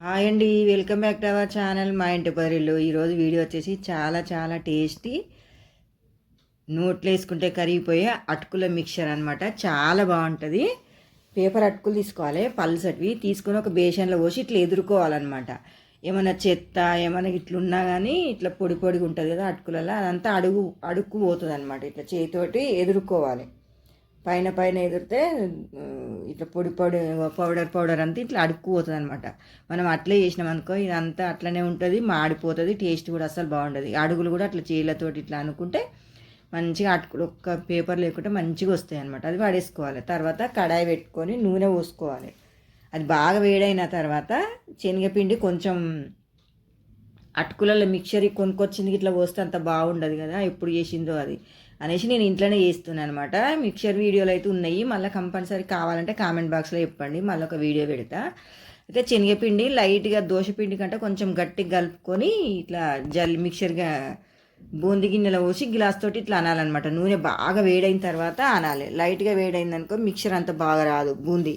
Hi అండి welcome back to our channel మా ఇంటి పరిల్లు ఈరోజు వీడియో వచ్చేసి చాలా చాలా టేస్టీ నోట్లో వేసుకుంటే కరిగిపోయే అటుకుల మిక్చర్ అనమాట చాలా బాగుంటుంది. పేపర్ అటుకులు తీసుకోవాలి పల్సటివి తీసుకొని ఒక బేషన్లో పోసి ఇట్లా ఎదుర్కోవాలన్నమాట. ఏమైనా చెత్త ఏమైనా ఇట్లున్నా కానీ ఇట్లా పొడి పొడిగా ఉంటుంది కదా అటుకులలో అదంతా అడుగు అడుక్కు పోతుంది అనమాట ఇట్లా చేతితోటి ఎదుర్కోవాలి. పైన పైన ఎదిరితే ఇట్లా పొడి పొడి పౌడర్ పౌడర్ అంతా ఇట్లా అడుక్కుపోతుంది అనమాట మనం అట్లే చేసినాం అనుకో ఇదంతా అట్లనే ఉంటుంది మాడిపోతుంది టేస్ట్ కూడా అసలు బాగుండదు. అడుగులు కూడా అట్లా చేలతోటి ఇట్లా అనుకుంటే మంచిగా అటుకులు ఒక్క పేపర్ లేకుంటే మంచిగా వస్తాయి అనమాట అది పడేసుకోవాలి తర్వాత కడాయి పెట్టుకొని నూనె పోసుకోవాలి. అది బాగా వేడైన తర్వాత శనగపిండి కొంచెం అటుకులలో మిక్చర్ కొనుక్కొచ్చింది ఇట్లా పోస్తే అంత బాగుండదు కదా ఎప్పుడు చేసిందో అది. అనేసి నేను ఇంట్లోనే చేస్తున్నాను అనమాట మిక్చర్ వీడియోలు అయితే ఉన్నాయి. మళ్ళీ కంపల్సరీ కావాలంటే కామెంట్ బాక్స్లో చెప్పండి. మళ్ళీ ఒక వీడియో పెడతా. అయితే శనగపిండి లైట్గా దోశపిండి కంటే కొంచెం గట్టిగా కలుపుకొని ఇట్లా జల్ మిక్చర్గా బూంది గిన్నెలో పోసి గ్లాస్ తోటి ఇట్లా అనాలన్నమాట. నూనె బాగా వేడైన తర్వాత అనాలి. లైట్గా వేడైందనుకో మిక్చర్ అంత బాగా రాదు. బూందీ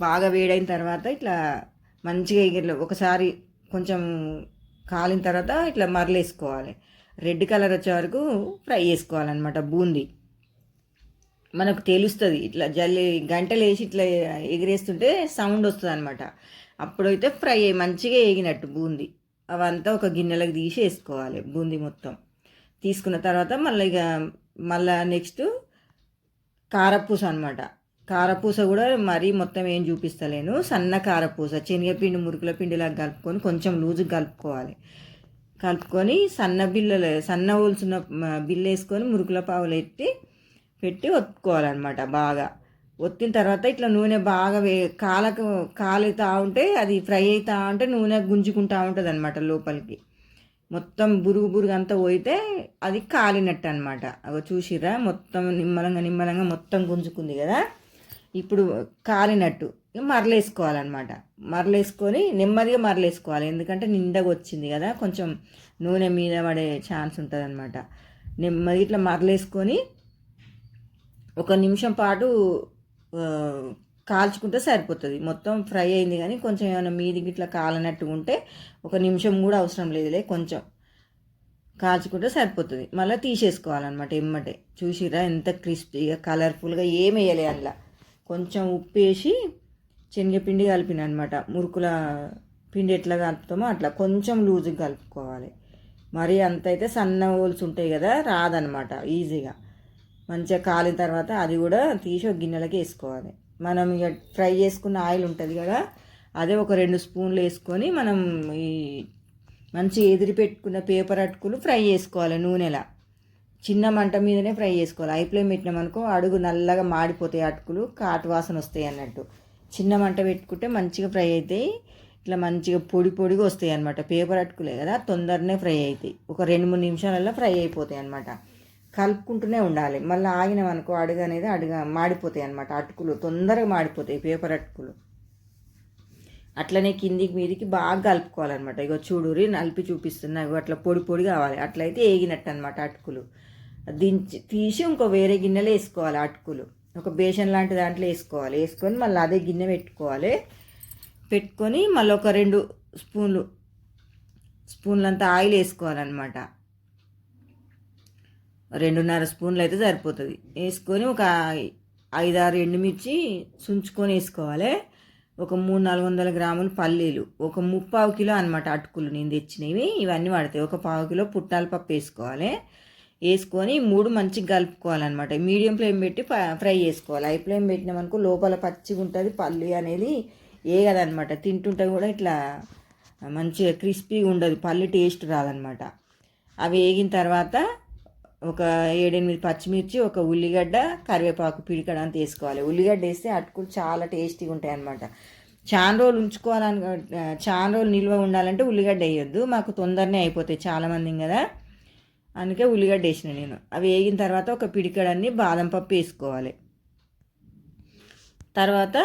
బాగా వేడైన తర్వాత ఇట్లా మంచిగా ఇట్లా ఒకసారి కొంచెం కాలిన తర్వాత ఇట్లా మరలేసుకోవాలి. రెడ్ కలర్ వచ్చే వరకు ఫ్రై చేసుకోవాలన్నమాట బూందీ. మనకు తెలుస్తుంది ఇట్లా జల్లి గంటలు వేసి ఇట్లా ఎగిరేస్తుంటే సౌండ్ వస్తుంది అనమాట అప్పుడైతే ఫ్రై అయ్యి మంచిగా వేగినట్టు బూందీ. అవంతా ఒక గిన్నెలకు తీసి వేసుకోవాలి బూందీ మొత్తం. తీసుకున్న తర్వాత మళ్ళీ ఇక మళ్ళీ నెక్స్ట్ కారపూస అనమాట కారపూస కూడా మరీ మొత్తం ఏం చూపిస్తలేను. సన్న కారపూస శనగపిండి మురుకుల పిండిలా కలుపుకొని కొంచెం లూజుగా కలుపుకోవాలి. కలుపుకొని సన్న బిల్లలు సన్న ఊల్సిన బిల్లు వేసుకొని మురుకుల పావులు ఎత్తి పెట్టి ఒత్తుకోవాలన్నమాట బాగా. ఒత్తిన తర్వాత ఇట్లా నూనె బాగా వే కాలకు కాలుతా ఉంటే అది ఫ్రై అవుతా ఉంటే నూనె గుంజుకుంటా ఉంటుంది అనమాట లోపలికి. మొత్తం బురుగు బురుగు అంతా పోయితే అది కాలినట్టు అనమాట అవి చూసిరా మొత్తం నిమ్మలంగా నిమ్మలంగా మొత్తం గుంజుకుంది కదా? ఇప్పుడు కాలినట్టు. మరలేసుకోవాలన్నమాట. మరలేసుకొని నెమ్మదిగా మరలేసుకోవాలి. ఎందుకంటే నిండగా వచ్చింది కదా కొంచెం నూనె మీద పడే ఛాన్స్ ఉంటుంది అనమాట నెమ్మది ఇట్లా మరలేసుకొని ఒక నిమిషం పాటు కాల్చుకుంటే సరిపోతుంది. మొత్తం ఫ్రై అయింది కానీ కొంచెం ఏమైనా మీదికి ఇట్లా కాలనట్టు ఉంటే ఒక నిమిషం కూడా అవసరం లేదులే కొంచెం కాల్చుకుంటే సరిపోతుంది. మళ్ళీ తీసేసుకోవాలన్నమాట ఎమ్మటే. చూసిరా ఎంత క్రిస్పీగా కలర్ఫుల్గా ఏమి వేయలే అందులో. కొంచెం ఉప్పు వేసి శనగపిండి కలిపిన అనమాట మురుకుల పిండి ఎట్లా కలుపుతామో అట్లా కొంచెం లూజుగా కలుపుకోవాలి. మరీ అంత అయితే సన్న హోల్స్ ఉంటాయి కదా రాదనమాట ఈజీగా. మంచిగా కాలిన తర్వాత అది కూడా తీసి ఒక గిన్నెలకి వేసుకోవాలి. మనం ఇక ఫ్రై చేసుకున్న ఆయిల్ ఉంటుంది కదా అదే ఒక రెండు స్పూన్లు వేసుకొని మనం ఈ మంచి ఎదిరి పెట్టుకున్న పేపర్ అటుకులు ఫ్రై చేసుకోవాలి నూనెలా. చిన్న మంట మీదనే ఫ్రై చేసుకోవాలి. హై పెట్టినామనుకో అడుగు నల్లగా మాడిపోతాయి అటుకులు కాటు వాసన వస్తాయి అన్నట్టు. చిన్న మంట పెట్టుకుంటే మంచిగా ఫ్రై అవుతాయి ఇట్లా మంచిగా పొడి పొడిగా వస్తాయి అనమాట పేపర్ అటుకులే కదా తొందరనే ఫ్రై అవుతాయి ఒక రెండు మూడు నిమిషాలలో ఫ్రై అయిపోతాయి అనమాట కలుపుకుంటూనే ఉండాలి. మళ్ళీ ఆగినాం అనుకో అడుగు అనేది అడుగు మాడిపోతాయి అనమాట అటుకులు తొందరగా మాడిపోతాయి పేపర్ అటుకులు. అట్లనే కిందికి మీదికి బాగా కలుపుకోవాలన్నమాట. ఇగో చూడురి నలిపి చూపిస్తున్నా. ఇగో అట్లా పొడి పొడి కావాలి. అట్లయితే ఏగినట్టు అనమాట అటుకులు. దించి తీసి ఇంకో వేరే గిన్నెలో వేసుకోవాలి అటుకులు. ఒక బేషన్ లాంటి దాంట్లో వేసుకోవాలి. వేసుకొని మళ్ళీ అదే గిన్నె పెట్టుకోవాలి. పెట్టుకొని మళ్ళీ ఒక రెండు స్పూన్లు స్పూన్లంత ఆయిల్ వేసుకోవాలన్నమాట. రెండున్నర స్పూన్లు అయితే సరిపోతుంది. వేసుకొని ఒక ఐదారు ఎండుమిర్చి సుంచుకొని వేసుకోవాలి. ఒక మూడు నాలుగు వందల గ్రాములు పల్లీలు ఒక ముప్పావు కిలో అనమాట అటుకులు నేను తెచ్చినవి. ఇవన్నీ పడతాయి ఒక పావు కిలో పుట్టాల పప్పు వేసుకోవాలి. వేసుకొని మూడు మంచిగా కలుపుకోవాలన్నమాట. మీడియం ఫ్లేమ్ పెట్టి ఫ్రై చేసుకోవాలి. హై ఫ్లేమ్ పెట్టినామనుకో లోపల పచ్చిగా ఉంటుంది పల్లి అనేది ఏగదనమాట తింటుంటే కూడా ఇట్లా మంచిగా క్రిస్పీగా ఉండదు పల్లి టేస్ట్ రాదనమాట అవి వేగిన తర్వాత ఒక ఏడెనిమిది పచ్చిమిర్చి ఒక ఉల్లిగడ్డ కరివేపాకు పిడికడ అంత వేసుకోవాలి. ఉల్లిగడ్డ వేస్తే అటుకులు చాలా టేస్టీగా ఉంటాయి అనమాట చాలా రోజులు ఉంచుకోవాలని చాలా రోజులు నిల్వ ఉండాలంటే ఉల్లిగడ్డ వేయొద్దు. మాకు తొందరనే అయిపోతాయి చాలామంది కదా. అందుకే ఉల్లిగడ్డ వేసిన నేను. అవి వేగిన తర్వాత ఒక పిడికడన్ని బాదం పప్పు వేసుకోవాలి. తర్వాత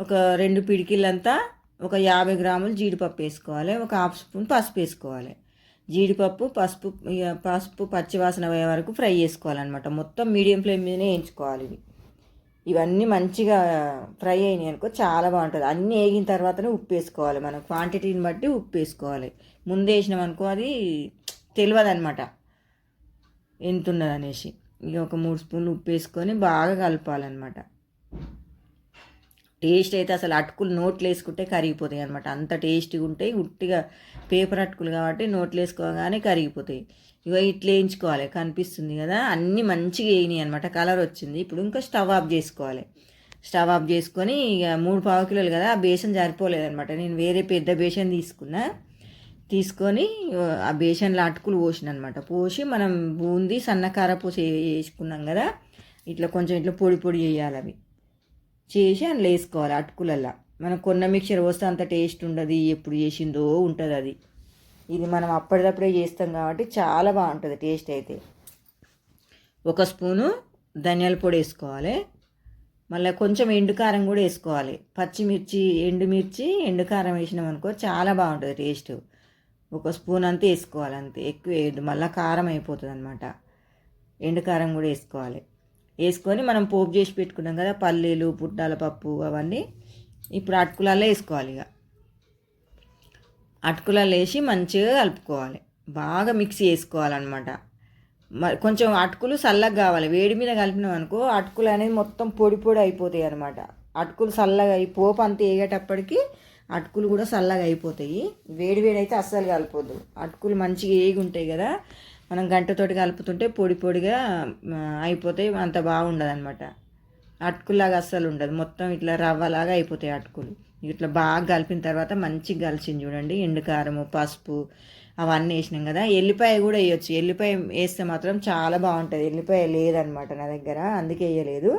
ఒక రెండు పిడికిళ్ళంతా ఒక యాభై గ్రాములు జీడిపప్పు వేసుకోవాలి. ఒక హాఫ్ స్పూన్ పసుపు వేసుకోవాలి. జీడిపప్పు పసుపు ఇక పసుపు పచ్చివాసన పోయే వరకు ఫ్రై చేసుకోవాలన్నమాట. మొత్తం మీడియం ఫ్లేమ్ మీదనే వేయించుకోవాలి ఇవి. ఇవన్నీ మంచిగా ఫ్రై అయినాయి అనుకో చాలా బాగుంటుంది. అన్నీ వేగిన తర్వాతనే ఉప్పు వేసుకోవాలి. మనం క్వాంటిటీని బట్టి ఉప్పు వేసుకోవాలి. ముందే వేసినాం అనుకో అది తెలియదు అనమాట ఎంత ఉన్నది అనేసి ఇక ఒక మూడు స్పూన్లు ఉప్పు వేసుకొని బాగా కలపాలన్నమాట. టేస్ట్ అయితే అసలు అటుకులు నోట్లు వేసుకుంటే కరిగిపోతాయి అనమాట అంత టేస్టీగా ఉంటాయి ఉట్టిగా పేపర్ అటుకులు కాబట్టి నోట్లు వేసుకోగానే కరిగిపోతాయి. ఇవి ఇట్లా వేయించుకోవాలి కనిపిస్తుంది కదా. అన్నీ మంచిగా వేయినాయి అనమాట కలర్ వచ్చింది. ఇప్పుడు ఇంకా స్టవ్ ఆఫ్ చేసుకోవాలి. స్టవ్ ఆఫ్ చేసుకొని ఇక మూడు పావు కిలోలు కదా ఆ బేసన్ జారిపోలేదనమాట నేను వేరే పెద్ద బేసన్ తీసుకున్నా. తీసుకొని ఆ బేసన్లో అటుకులు పోసిన అనమాట పోసి మనం బూంది సన్నకార పూసి వేసుకున్నాం కదా. ఇట్లా కొంచెం ఇట్లా పొడి పొడి చేయాలి అవి. చేసి అందులో వేసుకోవాలి అటుకులల్లా. మనం కొన్న మిక్చర్ వస్తే అంత టేస్ట్ ఉండదు ఎప్పుడు చేసిందో ఉంటుంది అది. ఇది మనం అప్పటిదప్పుడే చేస్తాం కాబట్టి చాలా బాగుంటుంది టేస్ట్ అయితే. ఒక స్పూను ధనియాల పొడి వేసుకోవాలి. మళ్ళీ కొంచెం ఎండు కారం కూడా వేసుకోవాలి. పచ్చిమిర్చి ఎండుమిర్చి ఎండు కారం వేసినాం అనుకో చాలా బాగుంటుంది టేస్ట్. ఒక స్పూన్ అంతా వేసుకోవాలి అంతే. ఎక్కువ వేయద్దు. మళ్ళీ కారం అయిపోతుంది అనమాట ఎండకారం కూడా వేసుకోవాలి. వేసుకొని మనం పోపు చేసి పెట్టుకున్నాం కదా పల్లీలు పుట్టాల పప్పు అవన్నీ ఇప్పుడు అటుకులలో వేసుకోవాలి ఇక. అటుకులలో వేసి మంచిగా కలుపుకోవాలి. బాగా మిక్సీ వేసుకోవాలన్నమాట. మరి కొంచెం అటుకులు చల్లగా కావాలి. వేడి మీద కలిపినాం అనుకో అటుకులు అనేది మొత్తం పొడి పొడి అయిపోతాయి అనమాట అటుకులు చల్లగా అయి పోపు అంతా వేగేటప్పటికి అటుకులు కూడా చల్లగా అయిపోతాయి. వేడి వేడి అయితే అస్సలు కలపొద్దు అటుకులు మంచిగా ఏగి ఉంటాయి కదా మనం గంటతోటి కలుపుతుంటే పొడి పొడిగా అయిపోతాయి అంత బాగుండదు అనమాట అటుకులాగా అస్సలు ఉండదు. మొత్తం ఇట్లా రవ్వలాగా అయిపోతాయి అటుకులు. ఇట్లా బాగా కలిపిన తర్వాత మంచిగా కలిసింది చూడండి. ఎండుకారము పసుపు అవన్నీ వేసినాం కదా. ఎల్లిపాయ కూడా వేయొచ్చు. ఎల్లిపాయ వేస్తే మాత్రం చాలా బాగుంటుంది. ఎల్లిపాయ లేదనమాట నా దగ్గర. అందుకే వేయలేదు.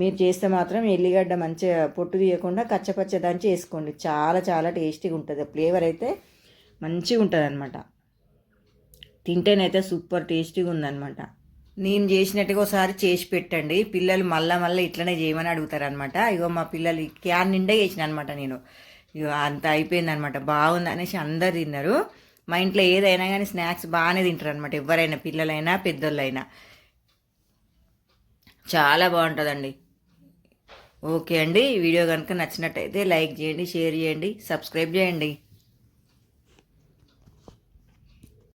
మీరు చేస్తే మాత్రం ఎల్లిగడ్డ మంచిగా పొట్టు తీయకుండా కచ్చపచ్చ దంచి వేసుకోండి. చాలా చాలా టేస్టీగా ఉంటుంది. ఫ్లేవర్ అయితే మంచిగా ఉంటుంది అనమాట తింటేనైతే సూపర్ టేస్టీగా ఉందన్నమాట. నేను చేసినట్టుగా ఒకసారి చేసి పెట్టండి. పిల్లలు మళ్ళా మళ్ళీ ఇట్లనే చేయమని అడుగుతారు అనమాట ఇగో మా పిల్లలు క్యాన్ నిండా చేసిన అనమాట నేను. ఇగో అంత అయిపోయింది అనమాట బాగుంది అనేసి అందరు తిన్నారు. మా ఇంట్లో ఏదైనా కానీ స్నాక్స్ బాగానే తింటారు అనమాట ఎవరైనా పిల్లలైనా పెద్దోళ్ళైనా. చాలా బాగుంటుందండి. ఓకే అండి. వీడియో కనుక నచ్చినట్టయితే లైక్ చేయండి షేర్ చేయండి సబ్స్క్రైబ్ చేయండి.